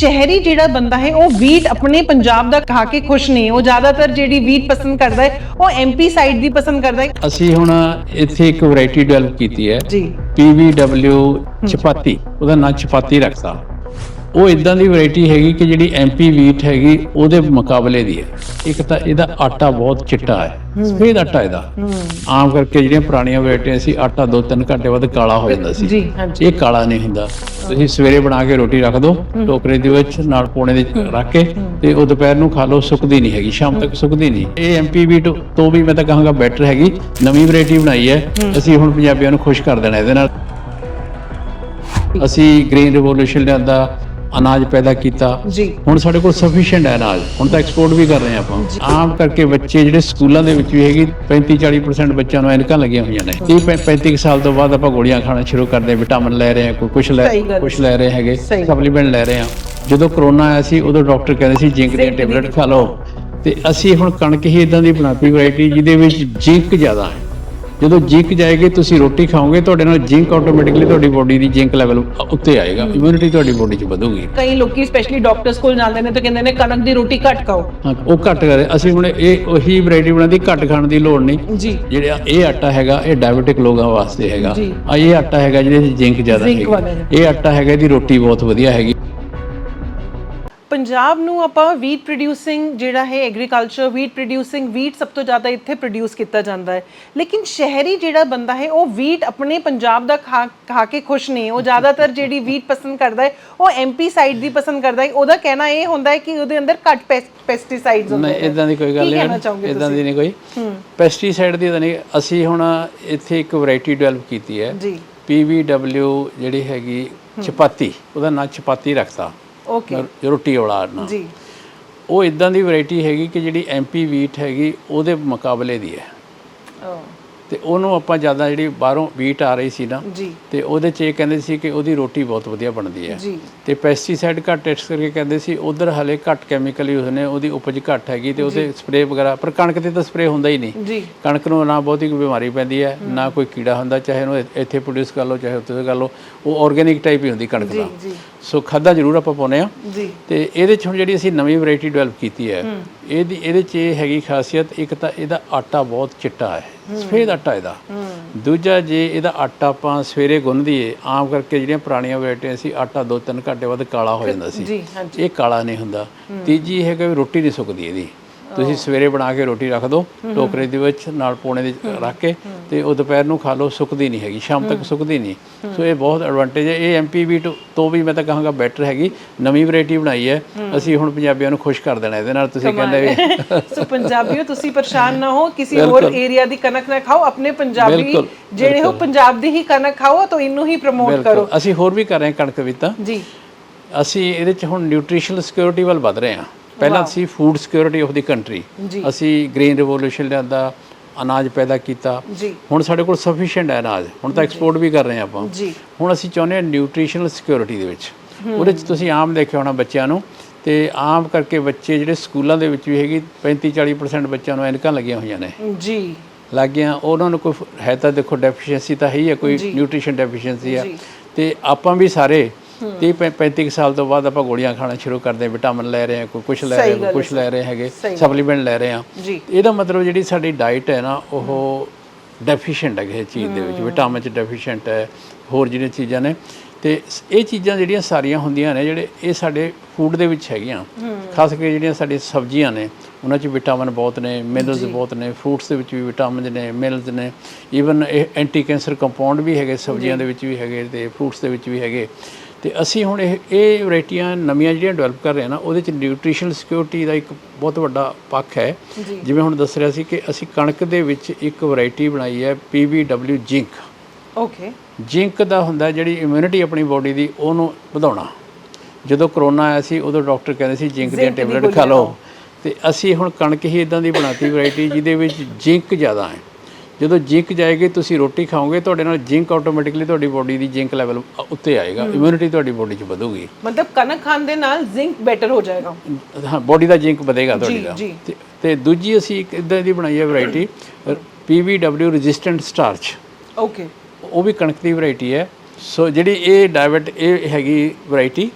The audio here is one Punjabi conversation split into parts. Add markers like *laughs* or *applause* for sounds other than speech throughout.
ਸ਼ਹਿਰੀ ਜਿਹੜਾ ਬੰਦਾ ਹੈ ਉਹ ਵੀਟ ਆਪਣੇ ਪੰਜਾਬ ਦਾ ਖਾ ਕੇ ਖੁਸ਼ ਨਹੀਂ ਉਹ ਜ਼ਿਆਦਾਤਰ ਜਿਹੜੀ ਵੀਟ ਪਸੰਦ ਕਰਦਾ ਹੈ ਉਹ ਐਮਪੀ ਸਾਈਡ ਦੀ ਪਸੰਦ ਕਰਦਾ ਹੈ। ਅਸੀਂ ਹੁਣ ਇੱਥੇ ਇੱਕ ਵੈਰਾਈਟੀ ਡਿਵੈਲਪ ਕੀਤੀ ਹੈ। ਜੀ। PVW ਚਪਾਤੀ। ਉਹਦਾ ਨਾਂ ਚਪਾਤੀ ਰੱਖਤਾ ਉਹ ਇਦਾਂ ਦੀ ਵੈਰਾਈਟੀ ਹੈਗੀ ਕਿ ਜਿਹੜੀ MP ਵੀਟ ਹੈਗੀ ਉਹਦੇ ਮੁਕਾਬਲੇ ਦੀ ਹੈ। ਇੱਕ ਤਾਂ ਇਹਦਾ ਆਟਾ ਬਹੁਤ ਚਿੱਟਾ ਹੈ। ਸਫੇਦ ਆਟਾ ਇਹਦਾ। ਆਮ ਕਰਕੇ ਜਿਹੜੀਆਂ ਪੁਰਾਣੀਆਂ ਵੈਰਾਈਟੀਆਂ ਸੀ ਆਟਾ 2-3 ਘੰਟੇ ਬਾਅਦ ਕਾਲਾ ਹੋ ਜਾਂਦਾ ਸੀ। ਇਹ ਕਾਲਾ ਨਹੀਂ ਹੁੰਦਾ। ਤੁਸੀਂ ਸਵੇਰੇ ਬਣਾ ਕੇ ਰੋਟੀ ਰੱਖ ਦਿਓ ਟੋਕਰੇ ਦੇ ਵਿੱਚ ਨਾਲ ਪੋਣੇ ਦੇ ਰੱਖ ਕੇ ਤੇ ਉਹ ਦੁਪਹਿਰ ਨੂੰ ਖਾ ਲਓ ਸੁੱਕਦੀ ਨਹੀਂ ਹੈਗੀ ਸ਼ਾਮ ਤੱਕ ਸੁੱਕਦੀ ਨਹੀਂ। ਇਹ ਐਮਪੀ ਵੀਟ ਤੋਂ ਵੀ ਮੈਂ ਤਾਂ ਕਹਾਂਗਾ ਬੈਟਰ ਹੈਗੀ। ਨਵੀਂ ਵੈਰਾਈਟੀ ਬਣਾਈ ਹੈ। ਅਸੀਂ ਹੁਣ ਪੰਜਾਬੀਆਂ ਨੂੰ ਖੁਸ਼ ਕਰ ਦੇਣਾ ਇਹਦੇ ਨਾਲ। ਅਸੀਂ ਗ੍ਰੀਨ ਰਿਵੋਲੂਸ਼ਨ ਲਿਆਂਦਾ ਅਨਾਜ ਪੈਦਾ ਕੀਤਾ। ਜੀ। ਹੁਣ ਸਾਡੇ ਕੋਲ ਸਫੀਸ਼ੀਐਂਟ ਹੈ ਅਨਾਜ। ਹੁਣ ਤਾਂ ਐਕਸਪੋਰਟ ਵੀ ਕਰ ਰਹੇ ਹਾਂ ਆਪਾਂ। ਆਮ ਕਰਕੇ ਬੱਚੇ ਜਿਹੜੇ ਸਕੂਲਾਂ ਦੇ ਵਿੱਚ ਵੀ ਹੈਗੀ 35 40% ਬੱਚਿਆਂ ਨੂੰ ਐਨਕਾਂ ਲੱਗੀਆਂ ਹੋਈਆਂ ਨੇ। 30 35 ਕੁ ਸਾਲ ਤੋਂ ਬਾਅਦ ਆਪਾਂ ਗੋਲੀਆਂ ਖਾਣਾ ਸ਼ੁਰੂ ਕਰਦੇ ਵਿਟਾਮਿਨ ਲੈ ਰਹੇ ਹਾਂ ਕੋਈ ਕੁਝ ਲੈ। ਕੁਝ ਲੈ ਰਹੇ ਹੈਗੇ। ਸਪਲੀਮੈਂਟ ਲੈ ਰਹੇ ਹਾਂ। ਜਦੋਂ ਕਰੋਨਾ ਆਇਆ ਸੀ ਉਦੋਂ ਡਾਕਟਰ ਕਹਿੰਦੇ ਸੀ ਜ਼ਿੰਕ ਦੀਆਂ ਟੈਬਲੇਟ ਖਾ ਲਓ। ਤੇ ਅਸੀਂ ਹੁਣ ਕਣਕ ਹੀ ਇਦਾਂ ਦੀ ਬਣਾਤੀ ਵੈਰਾਈਟੀ ਜਿਹਦੇ ਵਿੱਚ ਜ਼ਿੰਕ ਜ਼ਿਆਦਾ ਹੈ। ਜਦੋਂ ਜ਼ਿੰਕ ਜਾਏਗੀ ਤੁਸੀਂ ਰੋਟੀ ਖਾਓਗੇ ਤੁਹਾਡੇ ਨਾਲ ਜ਼ਿੰਕ ਆਟੋਮੈਟਿਕਲੀ ਤੁਹਾਡੀ ਬੋਡੀ ਦੀ ਜ਼ਿੰਕ ਲੈਵਲ ਉੱਤੇ ਆਏਗਾ। ਇਮਿਊਨਿਟੀ ਤੁਹਾਡੀ ਬੋਡੀ 'ਚ ਵਧੂਗੀ। ਕਈ ਲੋਕੀ ਸਪੈਸ਼ਲੀ ਡਾਕਟਰਸ ਕੋਲ ਜਾਂਦੇ ਨੇ ਤਾਂ ਕਹਿੰਦੇ ਨੇ ਕਣਕ ਦੀ ਰੋਟੀ ਘੱਟ ਖਾਓ। ਹਾਂ, ਉਹ ਘੱਟ ਕਰੇ। ਅਸੀਂ ਹੁਣ ਇਹ ਉਹੀ ਵੈਰਾਈਟੀ ਬਣਾਦੀ ਘੱਟ ਖਾਣ ਦੀ ਲੋੜ ਨਹੀਂ। ਜੀ। ਜਿਹੜਾ ਇਹ ਆਟਾ ਹੈਗਾ ਇਹ ਡਾਇਬੀਟਿਕ ਲੋਕਾਂ ਵਾਸਤੇ ਹੈਗਾ। ਆ ਇਹ ਆਟਾ ਹੈਗਾ ਜਿਹਦੇ ਵਿੱਚ ਜ਼ਿੰਕ ਜ਼ਿਆਦਾ ਹੈ। ਇਹ ਆਟਾ ਹੈਗਾ ਇਹਦੀ ਰੋਟੀ ਬਹੁਤ ਵਧੀਆ ਹੈਗੀ। ਪੰਜਾਬ ਨੂੰ ਆਪਾਂ ਵੀਟ ਪ੍ਰੋਡਿਊਸਿੰਗ ਜਿਹੜਾ ਹੈ ਐਗਰੀਕਲਚਰ ਵੀਟ ਪ੍ਰੋਡਿਊਸਿੰਗ ਵੀਟ ਸਭ ਤੋਂ ਜ਼ਿਆਦਾ ਇੱਥੇ ਪ੍ਰੋਡਿਊਸ ਕੀਤਾ ਜਾਂਦਾ ਹੈ। ਲੇਕਿਨ ਸ਼ਹਿਰੀ ਜਿਹੜਾ ਬੰਦਾ ਹੈ ਉਹ ਵੀਟ ਆਪਣੇ ਪੰਜਾਬ ਦਾ ਖਾ ਖਾ ਕੇ ਖੁਸ਼ ਨਹੀਂ ਉਹ ਜ਼ਿਆਦਾਤਰ ਜਿਹੜੀ ਵੀਟ ਪਸੰਦ ਕਰਦਾ ਹੈ ਉਹ ਐਮਪੀ ਸਾਈਡ ਦੀ ਪਸੰਦ ਕਰਦਾ ਹੈ। ਉਹਦਾ ਕਹਿਣਾ ਇਹ ਹੁੰਦਾ ਹੈ ਕਿ ਉਹਦੇ ਅੰਦਰ ਘੱਟ ਪੈਸਟੀਸਾਈਡਸ ਹੁੰਦੇ ਨਹੀਂ ਨੇ। ਇਦਾਂ ਦੀ ਕੋਈ ਗੱਲ ਨਹੀਂ ਇਦਾਂ ਦੀ ਨਹੀਂ ਕੋਈ। ਪੈਸਟੀਸਾਈਡ ਦੀ ਤਾਂ ਨਹੀਂ ਅਸੀਂ ਹੁਣ ਇੱਥੇ ਇੱਕ ਵੈਰਾਈਟੀ ਡਿਵੈਲਪ ਕੀਤੀ ਹੈ। ਜੀ। PVW ਜਿਹੜੀ ਹੈਗੀ ਚਪਾਤੀ ਉਹਦਾ ਨਾਂ ਚਪਾਤੀ ਰੱਖਤਾ। ਓਕੇ ਰੋਟੀ ਵਾਲਾ ਨਾਂ ਜੀ। ਉਹ ਇਦਾਂ ਦੀ ਵੈਰਾਈਟੀ ਹੈਗੀ ਕਿ ਜਿਹੜੀ MP ਵੀਟ ਹੈਗੀ ਉਹਦੇ ਮੁਕਾਬਲੇ ਦੀ ਹੈ। ਤੇ ਉਹਨੂੰ ਆਪਾਂ ਜ਼ਿਆਦਾ ਜਿਹੜੀ ਬਾਹਰੋਂ ਵੀਟ ਆ ਰਹੀ ਸੀ ਨਾ ਤੇ ਉਹਦੇ 'ਚ ਇਹ ਕਹਿੰਦੇ ਸੀ ਕਿ ਉਹਦੀ ਰੋਟੀ ਬਹੁਤ ਵਧੀਆ ਬਣਦੀ ਹੈ। ਤੇ ਪੈਸਟੀਸਾਈਡ ਘੱਟ ਟੈਸਟ ਕਰਕੇ ਕਹਿੰਦੇ ਸੀ ਉਧਰ ਹਲੇ ਘੱਟ ਕੈਮੀਕਲ ਯੂਜ਼ ਨੇ ਉਹਦੀ ਉਪਜ ਘੱਟ ਹੈਗੀ ਤੇ ਉਹਦੇ ਸਪਰੇਅ ਵਗੈਰਾ ਪਰ ਕਣਕ ਤੇ ਤਾਂ ਸਪਰੇਅ ਹੁੰਦਾ ਹੀ ਨਹੀਂ। ਕਣਕ ਨੂੰ ਨਾ ਬਹੁਤੀ ਕੋਈ ਬਿਮਾਰੀ ਪੈਂਦੀ ਹੈ ਨਾ ਕੋਈ ਕੀੜਾ ਹੁੰਦਾ ਚਾਹੇ ਉਹਨੂੰ ਇੱਥੇ ਪ੍ਰੋਡਿਊਸ ਕਰ ਲਓ ਚਾਹੇ ਉੱਥੇ ਕਰ ਲਓ ਉਹ ਆਰਗੇਨਿਕ ਟਾਈਪ ਹੀ ਹੁੰਦੀ ਕਣਕ ਦਾ। ਸੋ ਖਾਦਾ ਜ਼ਰੂਰ ਆਪਾਂ ਪਾਉਂਦੇ ਆ ਜੀ। ਤੇ ਇਹਦੇ 'ਚ ਹੁਣ ਜਿਹੜੀ ਅਸੀਂ ਨਵੀਂ ਵੈਰਾਈਟੀ ਡਿਵੈਲਪ ਕੀਤੀ ਹੈ ਇਹਦੀ ਇਹਦੇ 'ਚ ਇਹ ਹੈਗੀ ਖਾਸੀਅਤ ਇੱਕ ਤਾਂ ਇਹਦਾ ਆਟਾ ਬਹੁਤ ਚਿੱਟਾ ਹੈ। ਸਫੇਦ ਆਟਾ ਇਹਦਾ। ਦੂਜਾ ਜੇ ਇਹਦਾ ਆਟਾ ਆਪਾਂ ਸਵੇਰੇ ਗੁੰਨ ਦਈਏ ਆਮ ਕਰਕੇ ਜਿਹੜੀਆਂ ਪੁਰਾਣੀਆਂ ਵੈਰਾਈਟੀਆਂ ਸੀ ਆਟਾ 2-3 ਘੰਟੇ ਬਾਅਦ ਕਾਲਾ ਹੋ ਜਾਂਦਾ ਸੀ। ਇਹ ਕਾਲਾ ਨਹੀਂ ਹੁੰਦਾ। ਤੀਜੀ ਹੈਗਾ ਵੀ ਰੋਟੀ ਨਹੀਂ ਸੁੱਕਦੀ ਇਹਦੀ। ਤੁਸੀਂ ਸਵੇਰੇ ਬਣਾ ਕੇ ਰੋਟੀ ਰੱਖ ਦਿਓ ਟੋਕਰੇ ਦੇ ਵਿੱਚ ਨਾਲ ਪੋਣੇ ਦੇ ਰੱਖ ਕੇ ਤੇ ਉਹ ਦੁਪਹਿਰ ਨੂੰ ਖਾ ਲਓ ਸੁੱਕਦੀ ਨਹੀਂ ਹੈਗੀ ਸ਼ਾਮ ਤੱਕ ਸੁੱਕਦੀ ਨਹੀਂ। ਸੋ ਇਹ ਬਹੁਤ ਐਡਵਾਂਟੇਜ ਹੈ। ਇਹ ਐਮਪੀਵੀ ਤੋਂ ਵੀ ਮੈਂ ਤਾਂ ਕਹਾਂਗਾ ਬੈਟਰ ਹੈਗੀ। ਨਵੀਂ ਵੈਰਾਈਟੀ ਬਣਾਈ ਹੈ। ਅਸੀਂ ਹੁਣ ਪੰਜਾਬੀਆਂ ਨੂੰ ਖੁਸ਼ ਕਰ ਦੇਣਾ ਇਹਦੇ ਨਾਲ ਤੁਸੀਂ ਕਹਿੰਦੇ ਵੀ *laughs* ਸੋ ਪੰਜਾਬੀਓ ਤੁਸੀਂ ਪਰੇਸ਼ਾਨ ਨਾ ਹੋ। ਕਿਸੇ ਹੋਰ ਏਰੀਆ ਦੀ ਕਣਕ ਨਾ ਖਾਓ ਆਪਣੇ ਪੰਜਾਬੀ ਜਿਹੜੇ ਹੋ ਪੰਜਾਬ ਦੀ ਹੀ ਕਣਕ ਖਾਓ ਤਾਂ ਇਹਨੂੰ ਹੀ ਪ੍ਰਮੋਟ ਕਰੋ। ਅਸੀਂ ਹੋਰ ਵੀ ਕਰ ਰਹੇ ਹਾਂ ਕਣਕ ਵਿੱਚ ਤਾਂ। ਜੀ। ਅਸੀਂ ਇਹਦੇ ਚ ਹੁਣ ਨਿਊਟ੍ਰੀਸ਼ਨਲ ਸਿਕਿਉਰਿਟੀ ਵੱਲ ਵਧ ਰਹੇ ਹਾਂ। ਪਹਿਲਾਂ ਸੀ food security of the country. ਅਸੀਂ ਗ੍ਰੀਨ ਰਿਵੋਲੂਸ਼ਨ ਲਿਆਂਦਾ ਅਨਾਜ ਪੈਦਾ ਕੀਤਾ। ਹੁਣ ਸਾਡੇ ਕੋਲ ਸਫੀਸ਼ੀਐਂਟ ਹੈ ਅਨਾਜ। ਹੁਣ ਤਾਂ ਐਕਸਪੋਰਟ ਵੀ ਕਰ ਰਹੇ ਆਪਾਂ। ਹੁਣ ਅਸੀਂ ਚਾਹੁੰਦੇ ਹਾਂ ਨਿਊਟ੍ਰੀਸ਼ਨਲ ਸਿਕਿਉਰਿਟੀ ਦੇ ਵਿੱਚ। ਉਹਦੇ ਚ ਤੁਸੀਂ ਆਮ ਦੇਖਿਆ ਹੋਣਾ ਬੱਚਿਆਂ ਨੂੰ। ਤੇ ਆਮ ਕਰਕੇ ਬੱਚੇ ਜਿਹੜੇ ਸਕੂਲਾਂ ਦੇ ਵਿੱਚ ਵੀ ਹੈਗੀ 35 40% ਬੱਚਿਆਂ ਨੂੰ ਐਨਕਾਂ ਲੱਗੀਆਂ ਹੋਈਆਂ ਨੇ। ਜੀ। ਲੱਗ ਗਿਆ ਉਹਨਾਂ ਨੂੰ ਕੋਈ ਹੈ ਤਾਂ ਦੇਖੋ ਡੈਫੀਸ਼ੀਐਂਸੀ ਤਾਂ ਹੈ ਹੀ ਹੈ ਕੋਈ ਨਿਊਟ੍ਰੀਸ਼ਨ ਡੈਫੀਸ਼ੀਐਂਸੀ ਆ। ਤੇ ਆਪਾਂ ਵੀ ਸਾਰੇ 30 35 ਕੁ ਸਾਲ ਤੋਂ ਬਾਅਦ ਆਪਾਂ ਗੋਲੀਆਂ ਖਾਣਾ ਸ਼ੁਰੂ ਕਰਦੇ ਹਾਂ ਵਿਟਾਮਿਨ ਲੈ ਰਹੇ ਹਾਂ ਕੋਈ ਕੁਝ ਲੈ ਰਹੇ ਹਾਂ ਕੁਝ ਲੈ ਰਹੇ ਹੈਗੇ ਸਪਲੀਮੈਂਟ ਲੈ ਰਹੇ ਹਾਂ। ਇਹਦਾ ਮਤਲਬ ਜਿਹੜੀ ਸਾਡੀ ਡਾਈਟ ਹੈ ਨਾ ਉਹ ਡੈਫੀਸ਼ੀਐਂਟ ਹੈ ਕਿਸੇ ਚੀਜ਼ ਦੇ ਵਿੱਚ ਵਿਟਾਮਿਨ ਚ ਡੈਫੀਸ਼ੀਐਂਟ ਹੈ ਹੋਰ ਜਿਹੜੀਆਂ ਚੀਜ਼ਾਂ ਨੇ। ਤੇ ਇਹ ਚੀਜ਼ਾਂ ਜਿਹੜੀਆਂ ਸਾਰੀਆਂ ਹੁੰਦੀਆਂ ਨੇ ਜਿਹੜੇ ਇਹ ਸਾਡੇ ਫੂਡ ਦੇ ਵਿੱਚ ਹੈਗੀਆਂ। ਖਾਸ ਕਰਕੇ ਜਿਹੜੀਆਂ ਸਾਡੀਆਂ ਸਬਜ਼ੀਆਂ ਨੇ ਉਹਨਾਂ 'ਚ ਵਿਟਾਮਿਨ ਬਹੁਤ ਨੇ ਮਿਨਰਲਸ ਬਹੁਤ ਨੇ ਫਰੂਟਸ ਦੇ ਵਿੱਚ ਵੀ ਵਿਟਾਮਿਨ ਨੇ ਮਿਨਰਲਸ ਨੇ। ਈਵਨ ਇਹ ਐਂਟੀ ਕੈਂਸਰ ਕੰਪਾਊਂਡ ਵੀ ਹੈਗੇ ਸਬਜ਼ੀਆਂ ਦੇ ਵਿੱਚ ਵੀ ਹੈਗੇ ਤੇ ਫਰੂਟਸ ਦੇ ਵਿੱਚ ਵੀ ਹੈਗੇ। ਤੇ ਅਸੀਂ ਹੁਣ ਇਹ ਇਹ ਵੈਰਾਈਟੀਆਂ ਨਵੀਆਂ ਜਿਹੜੀਆਂ ਡਿਵੈਲਪ ਕਰ ਰਹੇ ਹਾਂ ਨਾ ਉਹਦੇ 'ਚ ਨਿਊਟ੍ਰੀਸ਼ਨਲ ਸਿਕਿਉਰਿਟੀ ਦਾ ਇੱਕ ਬਹੁਤ ਵੱਡਾ ਪੱਖ ਹੈ। ਜਿਵੇਂ ਹੁਣ ਦੱਸ ਰਿਹਾ ਸੀ ਕਿ ਅਸੀਂ ਕਣਕ ਦੇ ਵਿੱਚ ਇੱਕ ਵੈਰਾਈਟੀ ਬਣਾਈ ਹੈ PVW ਜ਼ਿੰਕ। ਓਕੇ ਜ਼ਿੰਕ ਦਾ ਹੁੰਦਾ ਜਿਹੜੀ ਇਮਿਊਨਿਟੀ ਆਪਣੀ ਬੋਡੀ ਦੀ ਉਹਨੂੰ ਵਧਾਉਣਾ। ਜਦੋਂ ਕਰੋਨਾ ਆਇਆ ਸੀ ਉਦੋਂ ਡਾਕਟਰ ਕਹਿੰਦੇ ਸੀ ਜ਼ਿੰਕ ਦੀਆਂ ਟੈਬਲੇਟ ਖਾ ਲਓ। ਤੇ ਅਸੀਂ ਹੁਣ ਕਣਕ ਹੀ ਇਦਾਂ ਦੀ ਬਣਾਤੀ ਵੈਰਾਈਟੀ ਜਿਹਦੇ ਵਿੱਚ ਜ਼ਿੰਕ ਜ਼ਿਆਦਾ ਹੈ। ਜਦੋਂ ਜ਼ਿੰਕ ਜਾਏਗੀ ਤੁਸੀਂ ਰੋਟੀ ਖਾਓਗੇ ਤੁਹਾਡੇ ਨਾਲ ਜ਼ਿੰਕ ਆਟੋਮੈਟਿਕਲੀ ਤੁਹਾਡੀ ਬੋਡੀ ਦੀ ਜ਼ਿੰਕ ਲੈਵਲ ਉੱਤੇ ਆਏਗਾ। ਇਮਿਊਨਿਟੀ ਤੁਹਾਡੀ ਬੋਡੀ 'ਚ ਵਧੂਗੀ। ਮਤਲਬ ਕਣਕ ਖਾਣ ਦੇ ਨਾਲ ਜ਼ਿੰਕ ਬੈਟਰ ਹੋ ਜਾਏਗਾ। ਹਾਂ ਬੋਡੀ ਦਾ ਜ਼ਿੰਕ ਵਧੇਗਾ ਤੁਹਾਡੀ ਦਾ। ਤੇ- ਦੂਜੀ ਅਸੀਂ ਇੱਕ ਇਦਾਂ ਦੀ ਬਣਾਈ ਹੈ variety PVW resistant starch okay ਉਹ ਵੀ ਕਣਕ ਦੀ ਵੈਰਾਈਟੀ ਹੈ। ਸੋ ਜਿਹੜੀ ਇਹ ਡਾਇਬਟ ਇਹ ਹੈਗੀ ਵੈਰਾਈਟੀ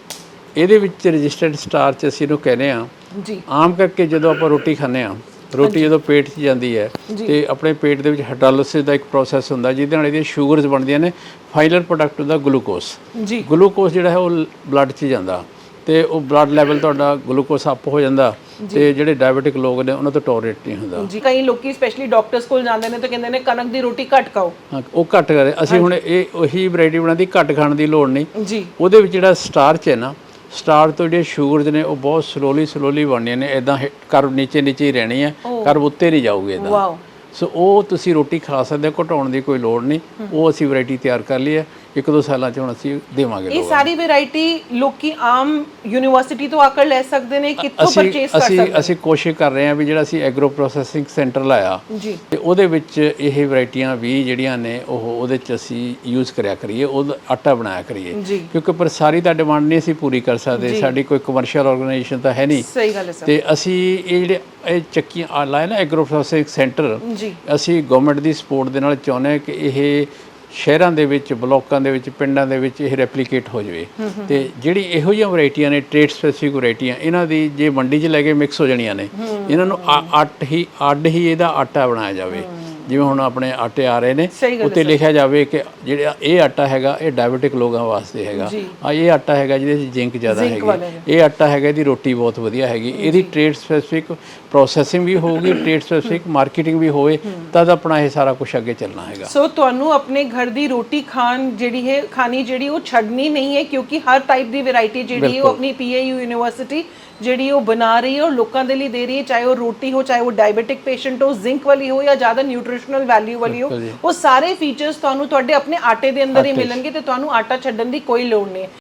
ਇਹਦੇ ਵਿੱਚ ਰੈਜ਼ਿਸਟੈਂਟ ਸਟਾਰਚ ਅਸੀਂ ਇਹਨੂੰ ਕਹਿੰਦੇ ਆ ਜੀ। ਆਮ ਕਰਕੇ ਜਦੋਂ ਆਪਾਂ ਰੋਟੀ ਖਾਂਦੇ ਆ ਰੋਟੀ ਜਦੋਂ ਪੇਟ 'ਚ ਜਾਂਦੀ ਹੈ ਤੇ ਆਪਣੇ ਪੇਟ ਦੇ ਵਿੱਚ ਹਾਈਡਰੋਲਿਸਿਸ ਦਾ ਇੱਕ ਪ੍ਰੋਸੈਸ ਹੁੰਦਾ ਜਿਹਦੇ ਨਾਲ ਇਹਦੀਆਂ ਸ਼ੂਗਰਸ ਬਣਦੀਆਂ ਨੇ ਫਾਈਨਲ ਪ੍ਰੋਡਕਟ ਹੁੰਦਾ ਗਲੂਕੋਸ ਜੀ। ਗਲੂਕੋਸ ਜਿਹੜਾ ਹੈ ਉਹ ਬਲੱਡ 'ਚ ਜਾਂਦਾ ਤੇ ਉਹ ਬਲੱਡ ਲੈਵਲ ਤੁਹਾਡਾ ਗਲੂਕੋਸ ਅਪ ਹੋ ਜਾਂਦਾ ਤੇ ਜਿਹੜੇ ਡਾਇਬੀਟਿਕ ਲੋਕ ਨੇ ਉਹਨਾਂ ਤੋਂ ਟੋਲਰੇਟ ਨਹੀਂ ਹੁੰਦਾ। ਜੀ ਕਈ ਲੋਕੀ ਸਪੈਸ਼ਲੀ ਡਾਕਟਰਸ ਕੋਲ ਜਾਂਦੇ ਨੇ ਤਾਂ ਕਹਿੰਦੇ ਨੇ ਕਣਕ ਦੀ ਰੋਟੀ ਘੱਟ ਖਾਓ। ਹਾਂ, ਉਹ ਘੱਟ ਕਰੇ। ਅਸੀਂ ਹੁਣ ਇਹ ਉਹੀ ਵੈਰਾਈਟੀ ਬਣਾਦੀ ਘੱਟ ਖਾਣ ਦੀ ਲੋੜ ਨਹੀਂ। ਜੀ। ਉਹਦੇ ਵਿੱਚ ਜਿਹੜਾ ਸਟਾਰਚ ਹੈ ਨਾ ਸਟਾਰਚ ਤੋਂ ਜਿਹੜੇ ਸ਼ੂਗਰਸ ਨੇ ਉਹ ਬਹੁਤ ਸਲੋਲੀ ਸਲੋਲੀ ਬਣਨੀਆਂ ਨੇ। ਇਦਾਂ ਕਰਵ ਨੀਚੇ ਨੀਚੇ ਹੀ ਰਹਿਣੀ ਹੈ ਕਰਵ ਉੱਤੇ ਨਹੀਂ ਜਾਊਗੇ ਇਦਾਂ ਵਾਓ। ਸੋ ਉਹ ਤੁਸੀਂ ਰੋਟੀ ਖਾ ਸਕਦੇ ਹੋ ਘਟਾਉਣ ਦੀ ਕੋਈ ਲੋੜ ਨਹੀਂ। ਉਹ ਅਸੀਂ ਵੈਰਾਈਟੀ ਤਿਆਰ ਕਰ ਲਈ ਹੈ। ਇੱਕ ਦੋ ਸਾਲਾਂ ਚ ਹੁਣ ਅਸੀਂ ਦੇਵਾਂਗੇ ਇਹ ਲੋਕਾਂ ਸਾਰੀ ਵੈਰਾਈਟੀ ਲੋਕੀ ਆਮ ਯੂਨੀਵਰਸਿਟੀ ਤੋਂ ਆकर ਲੈ ਸਕਦੇ ਨੇ ਕਿੱਥੋਂ ਅਸੀਂ ਪਰਚੇਸ ਕਰ ਅਸੀਂ ਸਕਦੇ ਅਸੀਂ ਕੋਸ਼ਿਸ਼ ਕਰ ਰਹੇ ਹਾਂ ਵੀ ਜਿਹੜਾ ਅਸੀਂ ਐਗਰੋ ਪ੍ਰੋਸੈਸਿੰਗ ਸੈਂਟਰ ਲਾਇਆ ਜੀ। ਤੇ ਉਹਦੇ ਵਿੱਚ ਇਹ ਵੈਰਾਈਟੀਆਂ ਵੀ ਜਿਹੜੀਆਂ ਨੇ ਉਹ ਉਹਦੇ ਚ ਅਸੀਂ ਯੂਜ਼ ਕਰਿਆ ਕਰੀਏ ਉਹਦਾ ਆਟਾ ਬਣਾਇਆ ਕਰੀਏ। ਜੀ। ਕਿਉਂਕਿ ਪਰ ਸਾਰੀ ਤਾਂ ਡਿਮਾਂਡ ਨਹੀਂ ਅਸੀਂ ਪੂਰੀ ਕਰ ਸਕਦੇ ਸਾਡੀ ਕੋਈ ਕਮਰਸ਼ੀਅਲ ਆਰਗੇਨਾਈਜੇਸ਼ਨ ਤਾਂ ਹੈ ਨਹੀਂ। ਸਹੀ ਗੱਲ ਹੈ ਸਰ। ਤੇ ਅਸੀਂ ਇਹ ਜਿਹੜੇ ਇਹ ਚੱਕੀਆਂ ਆ ਲਾਇਆ ਨਾ ਐਗਰੋ ਪ੍ਰੋਸੈਸਿੰਗ ਸੈਂਟਰ ਜੀ। ਅਸੀਂ ਗਵਰਨਮੈਂਟ ਦੀ ਸਪੋਰਟ ਦੇ ਨਾਲ ਚਾਹੁੰਦੇ ਹਾਂ ਕਿ ਇਹ ਸ਼ਹਿਰਾਂ ਦੇ ਵਿੱਚ ਬਲਾਕਾਂ ਦੇ ਵਿੱਚ ਪਿੰਡਾਂ ਦੇ ਵਿੱਚ ਇਹ ਰੈਪਲੀਕੇਟ ਹੋ ਜਾਵੇ। ਤੇ ਜਿਹੜੀ ਇਹੋ ਜਿਹੀਆਂ ਵੈਰਾਈਟੀਆਂ ਨੇ ਟ੍ਰੇਡ ਸਪੈਸੀਫਿਕ ਵੈਰਾਈਟੀਆਂ ਇਹਨਾਂ ਦੀ ਜੇ ਮੰਡੀ 'ਚ ਲੈ ਕੇ ਮਿਕਸ ਹੋ ਜਾਣੀਆਂ ਨੇ ਇਹਨਾਂ ਨੂੰ ਅੱਟ ਹੀ ਅੱਡ ਹੀ ਇਹਦਾ ਆਟਾ ਬਣਾਇਆ ਜਾਵੇ। ਜਿਵੇਂ ਹੁਣ ਆਪਣੇ ਆਟੇ ਆ ਰਹੇ ਨੇ ਉੱਤੇ ਲਿਖਿਆ ਜਾਵੇ ਕਿ ਜਿਹੜਾ ਇਹ ਆਟਾ ਹੈਗਾ ਇਹ ਡਾਇਬੀਟਿਕ ਲੋਕਾਂ ਵਾਸਤੇ ਹੈਗਾ। ਆ ਇਹ ਆਟਾ ਹੈਗਾ ਜਿਹਦੇ ਵਿੱਚ ਜ਼ਿੰਕ ਜ਼ਿਆਦਾ ਹੈਗੀ ਇਹ ਆਟਾ ਹੈਗਾ ਇਹਦੀ ਰੋਟੀ ਬਹੁਤ ਵਧੀਆ ਹੈਗੀ। ਇਹਦੀ ਟ੍ਰੇਡ ਸਪੈਸੀਫਿਕ ਪ੍ਰੋਸੈਸਿੰਗ ਵੀ ਹੋਊਗੀ ਟ੍ਰੇਡ ਸਪੈਸੀਫਿਕ ਮਾਰਕੀਟਿੰਗ ਵੀ ਹੋਵੇ ਤਦ ਆਪਣਾ ਇਹ ਸਾਰਾ ਕੁਝ ਅੱਗੇ ਚੱਲਣਾ ਹੈਗਾ। ਸੋ ਤੁਹਾਨੂੰ ਆਪਣੇ ਘਰ ਦੀ ਰੋਟੀ ਖਾਣ ਜਿਹੜੀ ਹੈ ਖਾਣੀ ਜਿਹੜੀ ਉਹ ਛੱਡਣੀ ਨਹੀਂ ਹੈ ਕਿਉਂਕਿ ਹਰ ਟਾਈਪ ਦੀ ਵੈਰਾਈਟੀ ਜਿਹੜੀ ਉਹ ਆਪਣੀ ਪੀਏਯੂ ਯੂਨੀਵਰਸਿਟੀ ਜਿਹੜੀ ਉਹ ਬਣਾ ਰਹੀ ਹੈ ਔਰ ਲੋਕਾਂ ਦੇ ਲਈ ਦੇ ਰਹੀ ਹੈ ਚਾਹੇ ਉਹ ਰੋਟੀ ਹੋ ਚਾਹੇ ਉਹ ਡਾਇਬੀਟਿਕ ਪੇਸ਼ੈਂਟ ਹੋ ਜ਼ਿੰਕ ਵਾਲੀ ਹੋ ਜਾਂ ਜ਼ਿਆਦਾ ਨਿਊਟ੍ਰੀਸ਼ਨਲ ਵੈਲਿਊ ਵਾਲੀ ਹੋ ਉਹ ਸਾਰੇ ਫੀਚਰਸ ਤੁਹਾਨੂੰ ਤੁਹਾਡੇ ਆਪਣੇ ਆਟੇ ਦੇ ਅੰਦਰ ਹੀ ਮਿਲਣਗੇ ਤੇ ਤੁਹਾਨੂੰ ਆਟਾ ਛੱਡਣ ਦੀ ਕੋਈ ਲੋੜ ਨਹੀਂ।